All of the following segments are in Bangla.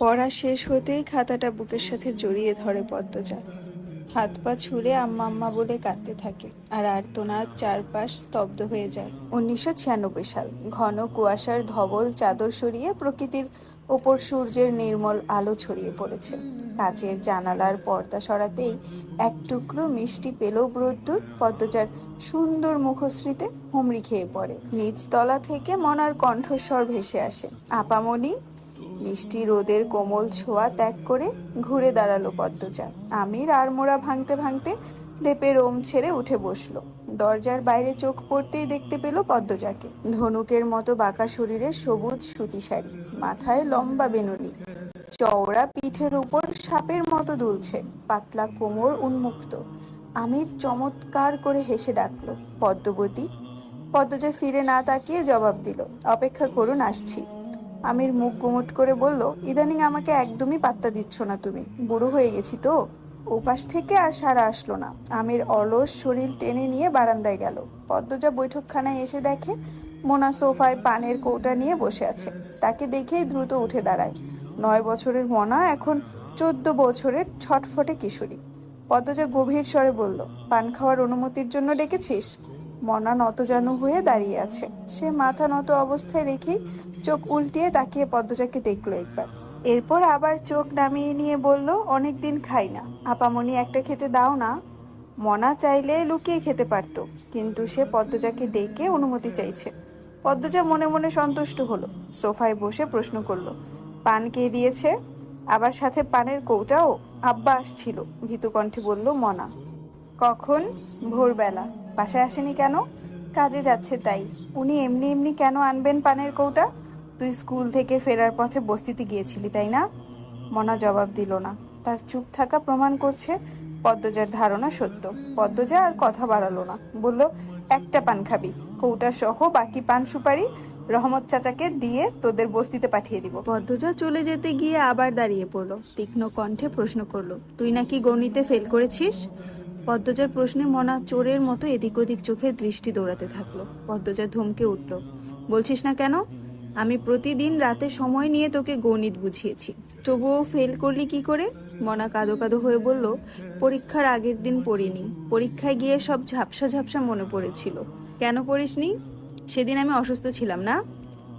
পড়া শেষ হতেই খাতাটা বুকের সাথে জড়িয়ে ধরে পদ্মজা। হাত পা ছুঁড়ে আম্মা আম্মা বলে কাঁদতে থাকে, আর আর্তনাদ চারপাশ স্তব্ধ হয়ে যায়। উনিশশো ছিয়ানব্বই সাল, ঘন কুয়াশার ধবল চাদর সরিয়ে প্রকৃতির ওপর সূর্যের নির্মল আলো ছড়িয়ে পড়েছে। কাচের জানালার পর্দা সরাতেই এক টুকরো মিষ্টি পেল রোদ্দুর পদ্মজার সুন্দর মুখশ্রীতে হুমড়ি খেয়ে পড়ে। নিচতলা থেকে মনার কণ্ঠস্বর ভেসে আসে। আপামনি মিষ্টি রোদের কোমল ছোঁয়া ত্যাগ করে ঘুরে দাঁড়াল পদ্মজা। আমির আড়মোড়া ভাঙতে ভাঙতে লেপে রোম ছেড়ে উঠে বসল। দরজার বাইরে চোখ পড়তেই দেখতে পেল পদ্মজাকে। ধনুকের মতো বাঁকা শরীরে সবুজ সুতি শাড়ি, মাথায় লম্বা বেনুনি চওড়া পিঠের উপর সাপের মতো দুলছে, পাতলা কোমর উন্মুক্ত। আমির চমৎকার করে হেসে ডাকলো, পদ্মবতী। পদ্মজা ফিরে না তাকিয়ে জবাব দিল, অপেক্ষা করুন, আসছি। আমির মুখ গুমট করে বলল, ইদানিং আমাকে একদমই পাত্তা দিচ্ছ না তুমি। বুড়ো হয়ে গেছি তো। ওপাশ থেকে আর সারা আসলো না। আমির অলস শরীর টেনে নিয়ে বারান্দায় গেল। পদ্মজা বৈঠকখানায় এসে দেখে মোনা সোফায় পানের কৌটা নিয়ে বসে আছে। তাকে দেখেই দ্রুত উঠে দাঁড়ায়। নয় বছরের মনা এখন চোদ্দ বছরের ছটফটে কিশোরী। পদ্মজা গভীর স্বরে বলল, পান খাওয়ার অনুমতির জন্য ডেকেছিস? মনা নত নতজানু হয়ে দাঁড়িয়ে আছে। সে মাথা নত অবস্থায় রেখেই চোখ উল্টিয়ে তাকিয়ে পদ্মজাকে দেখল একবার। এরপর আবার চোখ নামিয়ে নিয়ে বলল, অনেক দিন খাই না। আপামনি একটা খেতে দাও না। মনা চাইলে লুকিয়ে খেতে পারতো, কিন্তু সে পদ্মজাকে ডেকে অনুমতি চাইছে। পদ্মজা মনে মনে সন্তুষ্ট হলো, সোফায় বসে প্রশ্ন করল, পান কে দিয়েছে? আবার সাথে পানের কৌটাও আব্বা আসছিল, ভীতু কণ্ঠে বলল, মনা। কখন? ভোরবেলা। বাসায় আসেনি কেন? কাজে যাচ্ছে তাই। উনি এমনি এমনি কেন আনবেন পানের কৌটা? তুই স্কুল থেকে ফেরার পথে বস্তিতে গিয়েছিলি, তাই না? মনা জবাব দিল না। তার চুপ থাকা প্রমাণ করছে পদ্মজার ধারণা সত্য। পদ্মজা আর কথা বাড়ালো না। বলল, একটা পান খাবি। কৌটা সহ বাকি পান সুপারি রহমত চাচাকে দিয়ে তোদের বস্তিতে পাঠিয়ে দিব। পদ্মজা চলে যেতে গিয়ে আবার দাঁড়িয়ে পড়ল। তীক্ষ্ণ কণ্ঠে প্রশ্ন করল, তুই নাকি গণিতে ফেল করেছিস? পদ্মজার প্রশ্নে মনা চোরের মতো এদিক ওদিক চোখের দৃষ্টি দৌড়াতে থাকল। পদ্মজা ধমকে উঠল, বলছিস না কেন? আমি প্রতিদিন রাতে সময় নিয়ে তোকে গণিত বুঝিয়েছি। তবুও ফেল করলি কি করে? মনা কাঁদো কাদো হয়ে বলল, পরীক্ষার আগের দিন পড়িনি। পরীক্ষায় গিয়ে সব ঝাপসা ঝাপসা মনে পড়েছিল। কেন পড়িসনি? সেদিন আমি অসুস্থ ছিলাম না?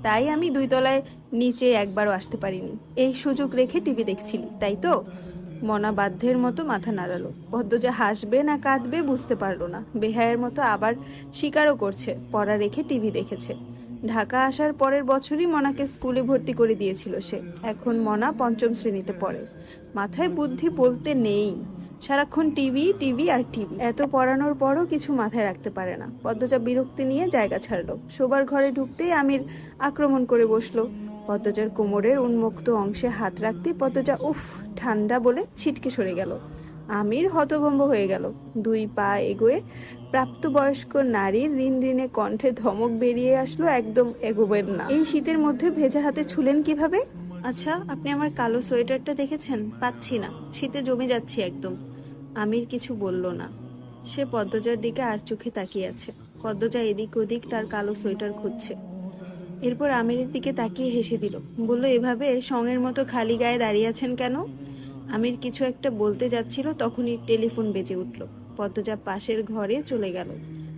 তাই আমি দুই তলায় নিচে একবারও আসতে পারিনি। এই সুযোগ রেখে টিভি দেখছিলি, তাই তো? মনা বাধ্যের মতো মাথা নাড়ালো। পদ্মজা হাসবে না কাঁদবে বুঝতে পারল না। বেহায়ের মতো আবার স্বীকারও করছে, পড়া রেখে টিভি দেখেছে। ঢাকা আসার পরের বছরই মনাকে স্কুলে ভর্তি করে দিয়েছিল সে। এখন মনা পঞ্চম শ্রেণীতে পড়ে। মাথায় বুদ্ধি বলতে নেই। সারাক্ষণ টিভি টিভি আর টিভি। এত পড়ানোর পরও কিছু মাথায় রাখতে পারে না। পদ্মজা বিরক্তি নিয়ে জায়গা ছাড়লো। শোবার ঘরে ঢুকতেই আমির আক্রমণ করে বসল। পদ্মজার কোমরের উন্মুক্ত অংশে হাত রাখতে পদ্মজা, উফ, ঠান্ডা বলে ছিটকে সরে গেল। আমির হতভম্ব হয়ে গেল। দুই পা এগোয়ে প্রাপ্তবয়স্ক নারীর ঋণ ঋণে কণ্ঠে ধমক বেরিয়ে আসলো একদম এগোবেন না। এই শীতের মধ্যে ভেজা হাতে ছুলেন কীভাবে? আচ্ছা আপনি আমার কালো সোয়েটারটা দেখেছেন? পাচ্ছি না। শীতে জমে যাচ্ছি একদম। আমির কিছু বলল না। সে পদ্মজার দিকে আর চোখে তাকিয়ে আছে। পদ্মজা এদিক ওদিক তার কালো সোয়েটার খুঁজছে। এরপর আমিরের দিকে তাকিয়ে হেসে দিল। বলল, এভাবে সঙের মতো খালি গায়ে দাঁড়িয়ে আছেন কেন? আমির কিছু একটা বলতে যাচ্ছিল, তখনই টেলিফোন বেজে উঠল। পদ্মজা পাশের ঘরে চলে গেল।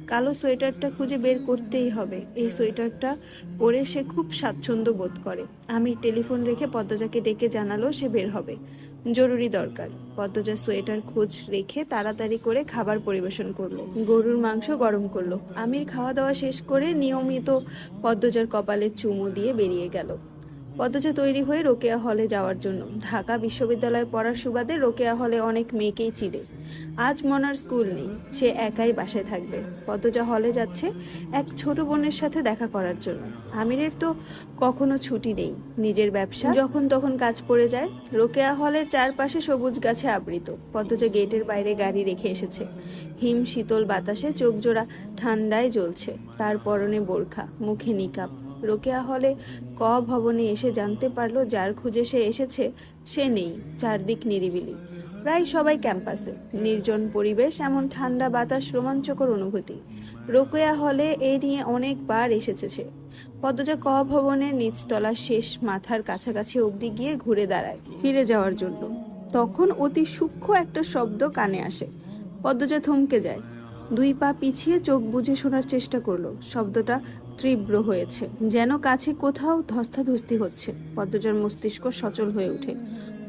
কালো সোয়েটারটা খুঁজে বের করতেই হবে। এই সোয়েটারটা পরে সে খুব স্বাচ্ছন্দ্য বোধ করে। আমির টেলিফোন রেখে পদ্মজাকে ডেকে জানালো সে বের হবে। জরুরি দরকার। পদ্মজা সোয়েটার খোঁজ রেখে তাড়াতাড়ি করে খাবার পরিবেশন করল। গরুর মাংস গরম করল। আমির খাওয়া দাওয়া শেষ করে নিয়মিত পদ্মজার কপালে চুমু দিয়ে বেরিয়ে গেল। পদ্মজা তৈরি হয়ে রোকেয়া হলে যাওয়ার জন্য। ঢাকা বিশ্ববিদ্যালয়ে পড়ার সুবাদে রোকেয়া হলে অনেক মেয়েকেই চিনে। আজ মনার স্কুল নেই, সে একাই বাসায় থাকবে। পদ্মজা হলে যাচ্ছে এক ছোট বোনের সাথে দেখা করার জন্য। আমিরের তো কখনো ছুটি নেই, নিজের ব্যবসা। যখন তখন কাজ পড়ে যায়, রোকেয়া হলের চারপাশে সবুজ গাছে আবৃত। পদ্মজা গেটের বাইরে গাড়ি রেখে এসেছে। হিম শীতল বাতাসে চোখ জোড়া ঠান্ডায় জ্বলছে। তার পরনে বোরখা, মুখে নিকাপ রোকেয়া হলে ক ভবনে এসে জানতে পারল, যার খুঁজে সে এসেছে, সে নেই, চারদিক নিরিবিলি। প্রায় সবাই ক্যাম্পাসে। নির্জন পরিবেশ, এমন ঠান্ডা বাতাস, রোমাঞ্চকর অনুভূতি। রোকেয়া হলে এ নিয়ে অনেকবার এসেছে সে। পদ্মজা ক ভবনের নিচতলা শেষ মাথার কাছাকাছি অবধি গিয়ে ঘুরে দাঁড়ায়, ফিরে যাওয়ার জন্য। তখন অতি সূক্ষ্ম একটা শব্দ কানে আসে। পদ্মজা থমকে যায়। দুই পা পিছিয়ে চোখ বুজে শোনার চেষ্টা করল। শব্দটা তীব্র হয়েছে, যেন কাছে কোথাও ধস্তাধস্তি হচ্ছে। পদ্মজার মস্তিষ্ক সচল হয়ে ওঠে।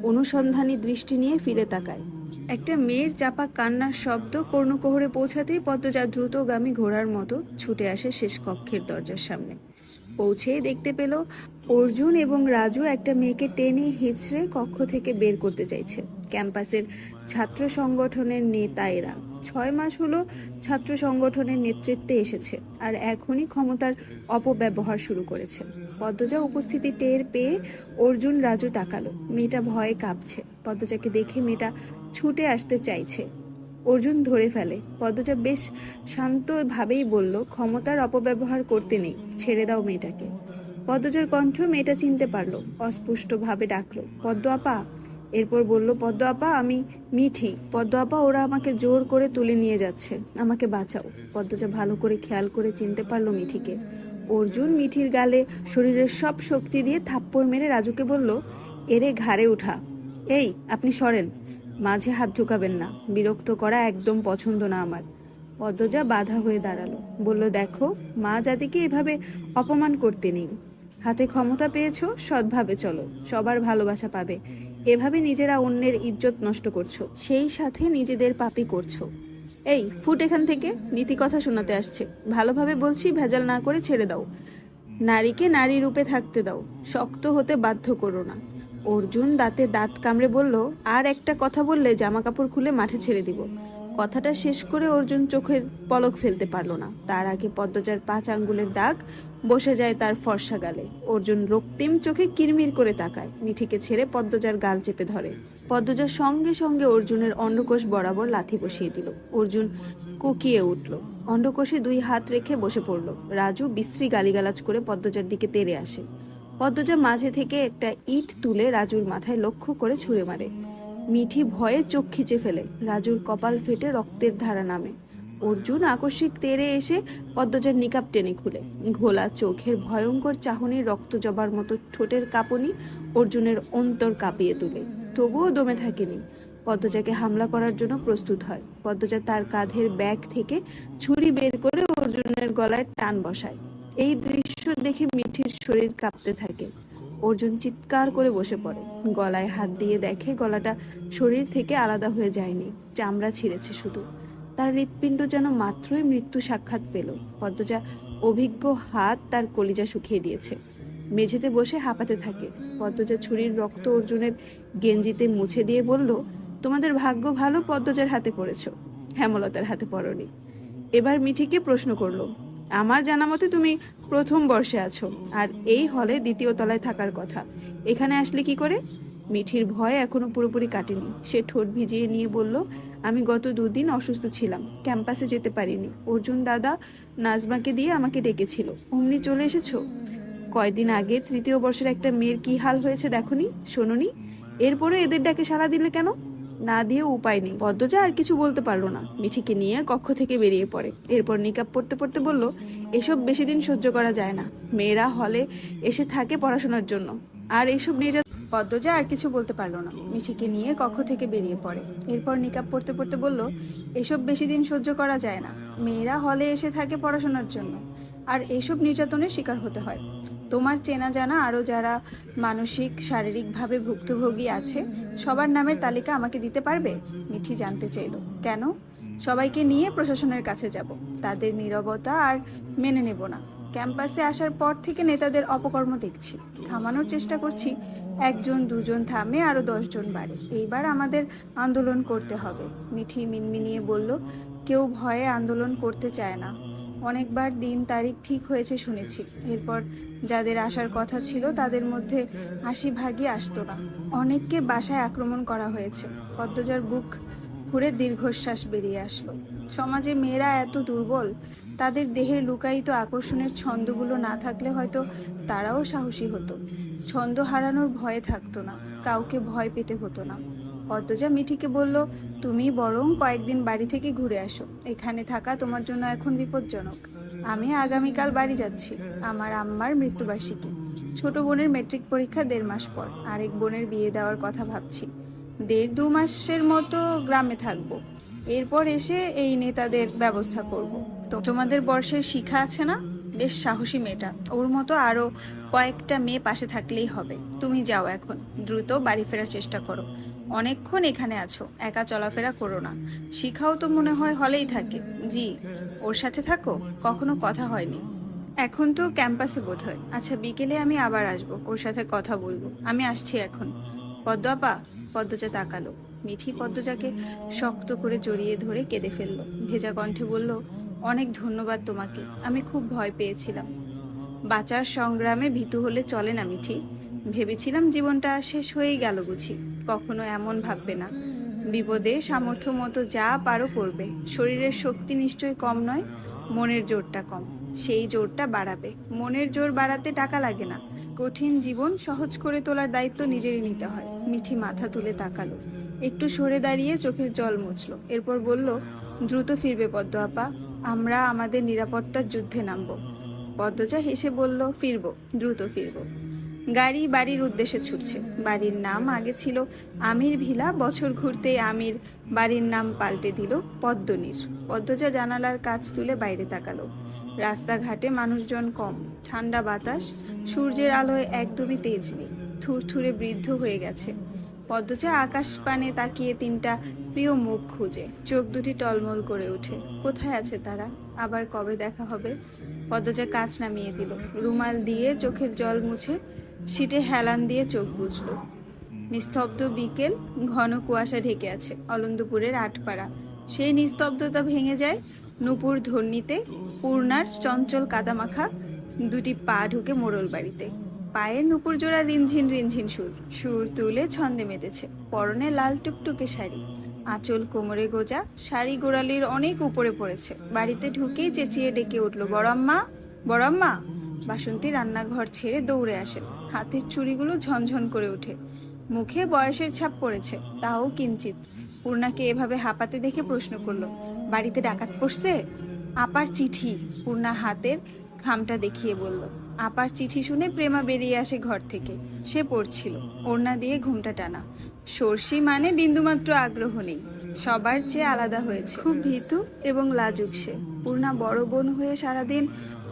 অনুসন্ধানী দৃষ্টি নিয়ে ফিরে তাকায়। একটা মেয়ের চাপা কান্নার শব্দ কর্ণকোহরে পৌঁছাতেই পদ্মজা দ্রুতগামী ঘোড়ার মতো ছুটে আসে শেষ কক্ষের দরজার সামনে। পৌঁছেই দেখতে পেল অর্জুন এবং রাজু একটা মেয়েকে টেনে হিচড়ে কক্ষ থেকে বের করতে চাইছে। ক্যাম্পাসের ছাত্র সংগঠনের নেতা এরা। ছয় মাস হলো ছাত্র সংগঠনের নেতৃত্বে এসেছে আর এখনই ক্ষমতার অপব্যবহার শুরু করেছে। পদ্মজা উপস্থিতি টের পেয়ে অর্জুন রাজু তাকালো। মেয়েটা ভয়ে কাঁপছে। পদ্মজাকে দেখে মেয়েটা ছুটে আসতে চাইছে। অর্জুন ধরে ফেলে। পদ্মজা বেশ শান্তভাবেই বলল, ক্ষমতার অপব্যবহার করতে নেই, ছেড়ে দাও মেয়েটাকে। পদ্মজার কণ্ঠ মেয়েটা চিনতে পারল, অস্পষ্টভাবে ডাকলো পদ্ম আপা এরপর বলল পদ্ম আপা আমি মিঠি। পদ্ম আপা ওরা আমাকে জোর করে তুলে নিয়ে যাচ্ছে। আমাকে বাঁচাও। পদ্মজা ভালো করে খেয়াল করে চিনতে পারল মিঠিকে। অর্জুন মিঠির গালে শরীরের সব শক্তি দিয়ে থাপ্পড় মেরে রাজুকে বলল, এরে ঘাড়ে উঠা। এই, আপনি সরেন। মাঝে হাত ঢুকাবেন না। বিরক্ত করা একদম পছন্দ না আমার। পদ্মজা বাধা হয়ে দাঁড়াল। বলল, দেখো, মা জাতিকে এভাবে অপমান করতে নেই। হাতে ক্ষমতা পেয়েছ, সৎভাবে চলো। সবার ভালোবাসা পাবে। এভাবে নিজেরা অন্যের ইজ্জত নষ্ট করছ। সেই সাথে নিজেদের পাপি করছ। এই, ফুট এখান থেকে। নীতি কথা শোনাতে আসছে। ভালোভাবে বলছি, ভেজাল না করে ছেড়ে দাও। নারীকে নারী রূপে থাকতে দাও। শক্ত হতে বাধ্য করো না। অর্জুন দাঁতে দাঁত কামড়ে বলল, আর একটা কথা বললে জামা কাপড় খুলে মাঠে ছেড়ে দিব। কথাটা শেষ করে অর্জুন চোখের পলক ফেলতে পারল না। তার আগে পদ্মজার পাঁচ আঙ্গুলের দাগ বসে যায় তার ফর্সা গালে। অর্জুন রক্তিম চোখে কিরমির করে তাকায়। মিঠিকে ছেড়ে পদ্মজার গাল চেপে ধরে। পদ্মজার সঙ্গে সঙ্গে অর্জুনের অন্ডকোষ বরাবর লাথি বসিয়ে দিল। অর্জুন কুকিয়ে উঠল। অন্ডকোষে দুই হাত রেখে বসে পড়ল। রাজু বিশ্রী গালিগালাজ করে পদ্মজার দিকে তেড়ে আসে। পদ্মজা মাঝে থেকে একটা ইট তুলে রাজুর মাথায় লক্ষ্য করে ছুঁড়ে মারে। মিঠি ভয়ে চোখ খিচে ফেলে। রাজুর কপাল ফেটে রক্তের ধারা নামে। অর্জুন আকস্মিক তেরে এসে পদ্মজার নিকাপ টেনে খুলে। ঘোলা চোখের ভয়ঙ্কর চাহনির রক্ত জবার মতো ঠোঁটের কাঁপুনি অর্জুনের অন্তর কাঁপিয়ে তোলে। তবুও দমে থাকেনি। পদ্মজাকে হামলা করার জন্য প্রস্তুত হয়। পদ্মজা তার কাঁধের ব্যাগ থেকে ছুরি বের করে অর্জুনের গলায় টান বসায়। এই দৃশ্য দেখে মিঠির শরীর কাঁপতে থাকে। অর্জুন চিৎকার করে বসে পড়ে। গলায় হাত দিয়ে দেখে গলাটা শরীর থেকে আলাদা হয়ে যায়নি, চামড়া ছিঁড়েছে শুধু। তার হৃৎপিণ্ড যেন মাত্রই মৃত্যু সাক্ষাৎ পেল। পদ্মজা অভিজ্ঞ হাত তার কলিজা শুকিয়ে দিয়েছে। মেঝেতে বসে হাঁপাতে থাকে। পদ্মজা ছুরির রক্ত অর্জুনের গেঞ্জিতে মুছে দিয়ে বলল, তোমাদের ভাগ্য ভালো, পদ্মজার হাতে পড়েছ। হেমলতার হাতে পড়নি। এবার মিঠিকে প্রশ্ন করল আমার জানা মতে তুমি প্রথম বর্ষে আছো, আর এই হলে দ্বিতীয় তলায় থাকার কথা। এখানে আসলে কি করে? মিঠির ভয় এখনও পুরোপুরি কাটেনি। সে ঠোঁট ভিজিয়ে নিয়ে বলল, আমি গত দুদিন অসুস্থ ছিলাম, ক্যাম্পাসে যেতে পারিনি। অর্জুন দাদা নাজমাকে দিয়ে আমাকে ডেকেছিল। অমনি চলে এসেছ? কয়দিন আগে তৃতীয় বর্ষের একটা মেয়ের কি হাল হয়েছে দেখনি, শোনোনি? এরপরে এদের ডাকে সাড়া দিলে কেন? না দিয়ে উপায় নেই। পদ্মজা আর কিছু বলতে পারল না। মিঠিকে নিয়ে কক্ষ থেকে বেরিয়ে পড়ে। এরপর নিকাপ পড়তে পড়তে বলল, এসব বেশি দিন সহ্য করা যায় না। মেয়েরা হলে এসে থাকে পড়াশোনার জন্য। আর এইসব নির্যাতন পদ্মজা আর কিছু বলতে পারল না। মিঠিকে নিয়ে কক্ষ থেকে বেরিয়ে পড়ে। এরপর নিকাপ পড়তে পড়তে বলল, এসব বেশি দিন সহ্য করা যায় না। মেয়েরা হলে এসে থাকে পড়াশোনার জন্য। আর এইসব নির্যাতনের শিকার হতে হয়। তোমার চেনা জানা আরও যারা মানসিক, শারীরিকভাবে ভুক্তভোগী আছে, সবার নামের তালিকা আমাকে দিতে পারবে? মিঠি জানতে চাইল। কেন? সবাইকে নিয়ে প্রশাসনের কাছে যাব। তাদের নীরবতা আর মেনে নেব না। ক্যাম্পাসে আসার পর থেকে নেতাদের অপকর্ম দেখছি। থামানোর চেষ্টা করছি। একজন, দুজন থামে আরও দশজন বাড়ে। এইবার আমাদের আন্দোলন করতে হবে। মিঠি মিনমিনিয়ে বলল, কেউ ভয়ে আন্দোলন করতে চায় না। অনেকবার দিন তারিখ ঠিক হয়েছে শুনেছি। এরপর যাদের আসার কথা ছিল তাদের মধ্যে আশি ভাগই আসতো না। অনেককে বাসায় আক্রমণ করা হয়েছে। পদ্মজার বুক ফুরে দীর্ঘশ্বাস বেরিয়ে আসলো। সমাজে মেয়েরা এত দুর্বল, তাদের দেহের লুকায়িত আকর্ষণের ছন্দগুলো না থাকলে হয়তো তারাও সাহসী হতো। ছন্দ হারানোর ভয়ে থাকতো না, কাউকে ভয় পেতে হতো না। পদ্মজা মিঠিকে বলল, তুমি বরং কয়েকদিন বাড়ি থেকে ঘুরে আসো। এখানে থাকা তোমার জন্য এখন বিপজ্জনক। আমি আগামীকাল বাড়ি যাচ্ছি, আমার আম্মার মৃত্যুবার্ষিকী। ছোট বোনের মেট্রিক পরীক্ষা দেড় মাস পর, আরেক বোনের বিয়ে দেওয়ার কথা ভাবছি। দেড় দু মাসের মতো গ্রামে থাকব। এরপর এসে এই নেতাদের ব্যবস্থা করব। তো তোমাদের বর্ষের শিখা আছে না? বেশ সাহসী মেয়েটা। ওর মতো আরও কয়েকটা মেয়ে পাশে থাকলেই হবে। তুমি যাও এখন। দ্রুত বাড়ি ফেরার চেষ্টা করো। অনেকক্ষণ এখানে আছো, একা চলাফেরা করো না। শিখাও তো মনে হয় হলেই থাকে। জি, ওর সাথে থাকো, কখনো কথা হয়নি। এখন তো ক্যাম্পাসে বোধ হয় আচ্ছা বিকেলে আমি আবার আসব, ওর সাথে কথা বলব। আমি আসছি এখন। পদ্ম আপা পদ্মজা তাকালো। মিঠি পদ্মজাকে শক্ত করে জড়িয়ে ধরে কেঁদে ফেলল। ভেজা কণ্ঠে বলল, অনেক ধন্যবাদ তোমাকে। আমি খুব ভয় পেয়েছিলাম। বাঁচার সংগ্রামে ভীতু হলে চলে না মিঠি। ভেবেছিলাম জীবনটা শেষ হয়েই গেল বুঝি। কখনো এমন ভাববে না। বিপদে সামর্থ্য মতো যা পারো করবে। শরীরের শক্তি নিশ্চয়ই কম নয়, মনের জোরটা কম। সেই জোরটা বাড়াবে। মনের জোর বাড়াতে টাকা লাগে না। কঠিন জীবন সহজ করে তোলার দায়িত্ব নিজেরই নিতে হয়। মিঠি মাথা তুলে তাকালো। একটু সরে দাঁড়িয়ে চোখের জল মুছল। এরপর বলল, দ্রুত ফিরবে পদ্ম আপা। আমরা আমাদের নিরাপত্তার যুদ্ধে নামবো। পদ্মজা হেসে বলল, ফিরবো, দ্রুত ফিরবো। গাড়ি বাড়ির উদ্দেশ্যে ছুটছে। বাড়ির নাম আগে ছিল আমির ভিলা, বছর ঘুরতে আমির বাড়ির নাম পাল্টে দিল পদ্মনীর। পদ্মজা জানালার কাজ তুলে বাইরে তাকালো। রাস্তাঘাটে মানুষজন কম, ঠান্ডা বাতাস, সূর্যের আলোয় একদমই তেজ নেই, থুরথুরে বৃদ্ধ হয়ে গেছে। পদ্মজা আকাশ পানে তাকিয়ে তিনটা প্রিয় মুখ খুঁজে, চোখ দুটি টলমল করে ওঠে। কোথায় আছে তারা? আবার কবে দেখা হবে? পদ্মজা কাজ নামিয়ে দিল, রুমাল দিয়ে চোখের জল মুছে সিটে হেলান দিয়ে চোখ বুঝল নিস্তব্ধ বিকেল ঘন কুয়াশা ঢেকে আছে অলন্দপুরের আটপাড়া। সেই নিস্তব্ধতা ভেঙে যায় নূপুর ধর্নিতে পূর্ণার চঞ্চল কাদামাখা দুটি পা ঢুকে মোড়ল বাড়িতে। পায়ের নুপুর জোড়া রিনঝিন রিনঝিন সুর। সুর তুলে ছন্দে মেতেছে। পরনে লাল টুকটুকে শাড়ি। আঁচল কোমরে গোজা, শাড়ি গোড়ালির অনেক উপরে পড়েছে। বাড়িতে ঢুকেই চেঁচিয়ে ডেকে উঠল বড়াম্মা বড়াম্মা বাসন্তী রান্নাঘর ছেড়ে দৌড়ে আসেন হাতের চুড়িগুলো ঝনঝন করে ওঠে। মুখে বয়সের ছাপ পড়েছে তাও কিঞ্চিত পূর্ণাকে এভাবে হাঁপাতে দেখে প্রশ্ন করল বাড়িতে ডাকাত পড়ছে? আপার চিঠি পূর্ণা হাতের খামটা দেখিয়ে বলল। আপার চিঠি শুনে প্রেমা বেরিয়ে আসে ঘর থেকে। সে পড়ছিল ওড়না দিয়ে ঘুমটা টানা। সর্ষি মানে বিন্দুমাত্র আগ্রহ নেই সবার চেয়ে আলাদা হয়েছে। খুব ভীতু। এবং লাজুক সে। পূর্ণা বড় বোন হয়ে সারাদিন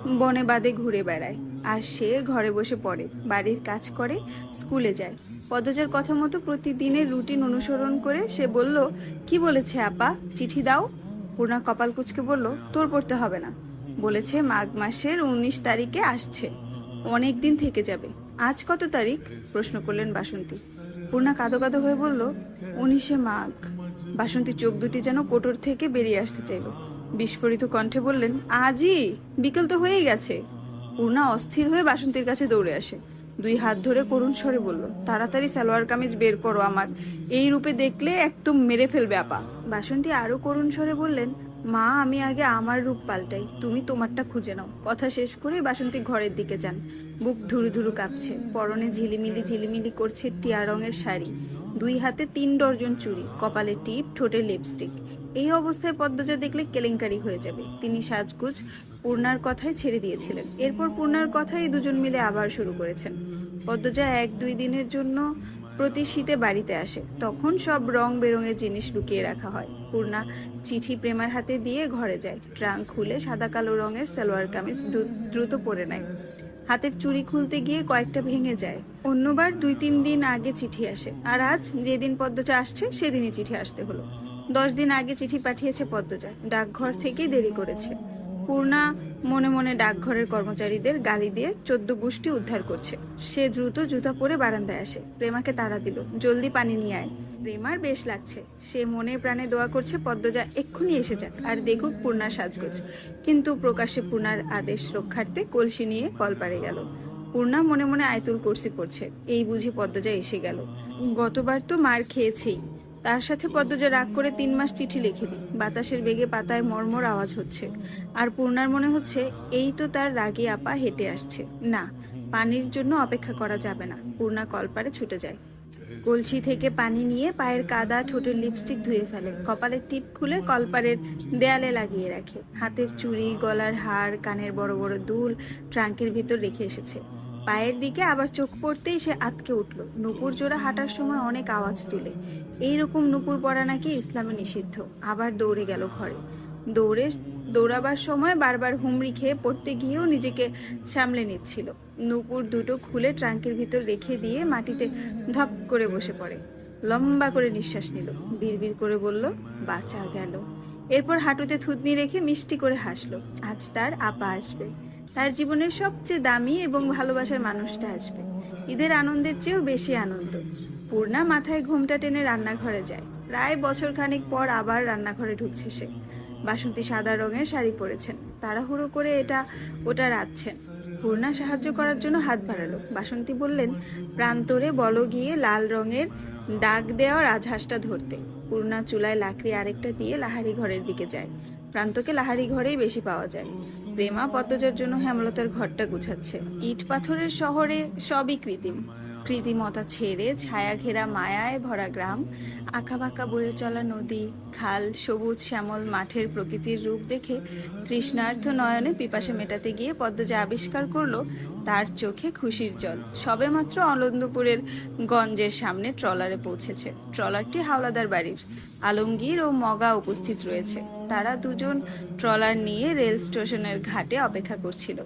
বনে বাদে ঘুরে বেড়ায়। আর সে ঘরে বসে পড়ে, বাড়ির কাজ করে, স্কুলে যায়। পদজার কথা মতো প্রতিদিনের রুটিন অনুসরণ করে সে বলল, কি বলেছে আপা? চিঠি দাও। পূর্ণা কপাল কুচকে বলল, তোর পড়তে হবে না। বলেছে, মাঘ মাসের উনিশ তারিখে আসছে। অনেক দিন থেকে যাবে। আজ কত তারিখ? প্রশ্ন করলেন বাসন্তী। পূর্ণা কাদো কাদো হয়ে বলল, উনিশে মাঘ। বাসন্তী চোখ দুটি যেন কোটর থেকে বেরিয়ে আসতে চাইল। বিস্ফোরিত কণ্ঠে বললেন, আজই, বিকেল তো হয়েই গেছে। পূর্ণা অস্থির হয়ে বাসন্তীর কাছে দৌড়ে আসে। দুই হাত ধরে করুণ স্বরে বলল, তাড়াতাড়ি সালোয়ার কামিজ বের করো আমার। এই রূপে দেখলে একদম মেরে ফেলবে আপা। বাসন্তী আরও করুণ স্বরে বললেন, মা, আমি আগে আমার রূপ পাল্টাই। তুমি তোমারটা খুঁজে নাও। কথা শেষ করে বাসন্তী ঘরের দিকে যান। বুক ধুরু ধুরু কাঁপছে। পরনে ঝিলিমিলি ঝিলিমিলি করছে টিয়া রঙের শাড়ি। দুই হাতে তিন ডর্জন চুড়ি, কপালে টিপ, ঠোঁটে লিপস্টিক। এই অবস্থায় পদ্মজা দেখলে কেলেঙ্কারি হয়ে যাবে। তিনি সাজগুজ পূর্ণার কথাই ছেড়ে দিয়েছিলেন। এরপর পূর্ণার কথাই দুজন মিলে আবার শুরু করেছেন। পদ্মজা এক দুই দিনের জন্য প্রতি শীতে বাড়িতে আসে। তখন সব রং বেরঙের জিনিস লুকিয়ে রাখা হয়। পূর্ণা চিঠি প্রেমার হাতে দিয়ে ঘরে যায়। ট্রাঙ্ক খুলে সাদা কালো রঙের সালোয়ার কামিজ দ্রুত পরে নেয়। হাতের চুড়ি খুলতে গিয়ে কয়েকটা ভেঙে যায়। অন্যবার দুই তিন দিন আগে চিঠি আসে। আর আজ যেদিন পদ্মজা আসছে, সেদিনই চিঠি আসতে হলো। দশ দিন আগে চিঠি পাঠিয়েছে পদ্মজা। ডাকঘর থেকেই দেরি করেছে। পূর্ণা মনে মনে ডাকঘরের কর্মচারীদের গালি দিয়ে চোদ্দ গোষ্ঠী উদ্ধার করছে। সে দ্রুত জুতা পরে বারান্দায় আসে। প্রেমাকে তাড়া দিল। জলদি পানি নিয়ে আয়। প্রেমার বেশ লাগছে। সে মনে প্রাণে দোয়া করছে পদ্মজা, এক্ষুনি এসে যাক আর দেখুক পূর্ণার সাজগোজ। কিন্তু প্রকাশ্যে পূর্ণার আদেশ রক্ষার্থে কলসি নিয়ে কল পাড়ে গেল। পূর্ণা মনে মনে আয়তুল কুরসি পড়ছে। এই বুঝি পদ্মজা এসে গেল। গতবার তো মার খেয়েছেই। তার সাথে পদ্মজা রাগ করে তিন মাস চিঠি লিখে দিই। বাতাসের বেগে পাতায় মর্মর আওয়াজ হচ্ছে। আর পূর্ণার মনে হচ্ছে, এই তো তার রাগে আপা হেঁটে আসছে। না, পানির জন্য অপেক্ষা করা যাবে না। পূর্ণা কলপারে ছুটে যায়। কলসি থেকে পানি নিয়ে পায়ের কাদা ঠোঁটের লিপস্টিক ধুয়ে ফেলে। কপালের টিপ খুলে কলপারের দেয়ালে লাগিয়ে রাখে। হাতের চুড়ি, গলার হার, কানের বড় বড় দুল ট্রাঙ্কের ভিতর রেখে এসেছে। পায়ের দিকে আবার চোখ পড়তেই সে আতকে উঠল। নুপুর জোড়া হাঁটার সময় অনেক আওয়াজ তুলে। এইরকম নুপুর পরা নাকি ইসলামে নিষিদ্ধ। আবার দৌড়ে গেল ঘরে। দৌড়ে দৌড়াবার সময় বারবার হুমড়ি খেয়ে পড়তে গিয়েও নিজেকে সামলে নিচ্ছিল। নূপুর দুটো খুলে ট্রাঙ্কের ভিতর রেখে দিয়ে মাটিতে ধপ করে বসে পড়ে। লম্বা করে নিঃশ্বাস নিল। বিড়বিড় করে বলল, বাঁচা গেল। এরপর হাঁটুতে থুতনি রেখে মিষ্টি করে হাসলো। আজ তার আপা আসবে। তার জীবনের সবচেয়ে দামি এবং ভালোবাসার মানুষটা আসবে। ঈদের আনন্দের চেয়েও বেশি আনন্দ। পূর্ণা মাথায় ঘোমটা টেনে রান্নাঘরে যায়। প্রায় বছর খানেক পর আবার রান্নাঘরে ঢুকছে সে। বাসন্তী সাদা রঙের শাড়ি পরেছেন। তাড়াহুড়ো করে এটা ওটা রাঁধছেন। পূর্ণা সাহায্য করার জন্য হাত বাড়ালো। বাসন্তী বললেন, প্রান্তরে বলো গিয়ে লাল রঙের দাগ দেওয়া রাজহাঁসটা ধরতে। পূর্ণা চুলায় লাকড়ি আরেকটা দিয়ে লাহারি ঘরের দিকে যায়। প্রান্তকে লাহারি ঘরেই বেশি পাওয়া যায়। প্রেমা পতজার জন্য হেমলতার ঘরটা গুছাচ্ছে। ইট পাথরের শহরে সবই কৃত্রিম। কৃত্রিমতা ছেড়ে ছায়া ঘেরা মায়ায় ভরা গ্রাম, আঁকাবাঁকা বয়ে চলা নদী, খাল, সবুজ শ্যামল মাঠের প্রকৃতির রূপ দেখে তৃষ্ণার্থ নয়নে পিপাসা মেটাতে গিয়ে পদ্মজা আবিষ্কার করল, তার চোখে খুশির জল। সবেমাত্র আনন্দপুরের গঞ্জের সামনে ট্রলারে পৌঁছেছে। ট্রলারটি হাওলাদার বাড়ির। আলমগীর ও মগা উপস্থিত রয়েছে। তারা দুজন ট্রলার নিয়ে রেল স্টেশনের ঘাটে অপেক্ষা করছিল।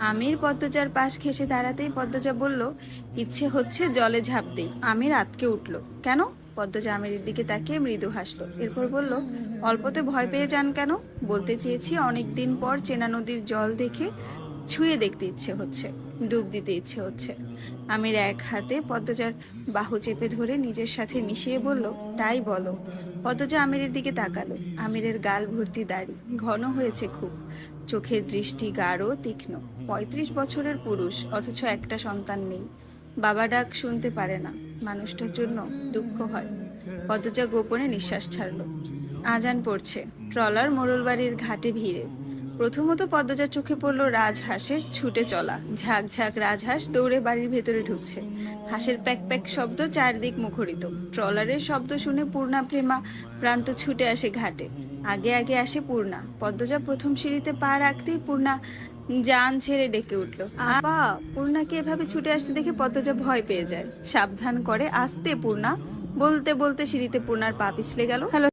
আমির পদ্মজার পাশ ঘেসে দাঁড়াতেই পদ্মজা বলল, ইচ্ছে হচ্ছে জলে ঝাঁপ দিই। আমির আতকে উঠল। কেন? পদ্মজা আমিরের দিকে তাকিয়ে মৃদু হাসলো। এরপর বলল, অল্পতে ভয় পেয়ে যান কেন? বলতে চেয়েছি অনেক দিন পর চেনা নদীর জল দেখে ছুঁয়ে দেখতে ইচ্ছে হচ্ছে, ডুব দিতে ইচ্ছে হচ্ছে। আমির এক হাতে পদ্মজার বাহু চেপে ধরে নিজের সাথে মিশিয়ে বলল, তাই বলো। পদ্মজা আমিরের দিকে তাকালো। আমিরের গাল ভর্তি দাড়ি, ঘন হয়েছে খুব। চোখের দৃষ্টি গাঢ়, তীক্ষ্ণ। পঁয়ত্রিশ বছরের পুরুষ, অথচ একটা সন্তান নেই। বাবা ডাক শুনতে পারে না। মানুষটার জন্য দুঃখ হয়। পদ্মজা গোপনে নিঃশ্বাস ছাড়লো। আজান পড়ছে। ট্রলার মোড়লবাড়ির ঘাটে ভিড়ে। প্রথমত পদ্মজার চোখে পড়ল রাজহাঁসের ছুটে চলা। ঝাঁক ঝাঁক রাজহাঁস দৌড়ে বাড়ির ভেতরে ঢুকছে। হাঁসের প্যাক প্যাক শব্দ চারদিক মুখরিত। ট্রলারের শব্দ শুনে পূর্ণা প্রেমা প্রান্ত ছুটে আসে ঘাটে। আগে আগে আসে পূর্ণা। পদ্মজা প্রথম সিঁড়িতে পা রাখতেই পূর্ণা জান ছেড়ে ডেকে উঠল। আপা, পূর্ণাকে এভাবে ছুটে আসতে দেখে পদ্মজা ভয় পেয়ে যায়। সাবধান করে আসতে পূর্ণা। বলতে বলতে সিঁড়িতে পূর্ণার পা পিছলে গেল। হ্যালো।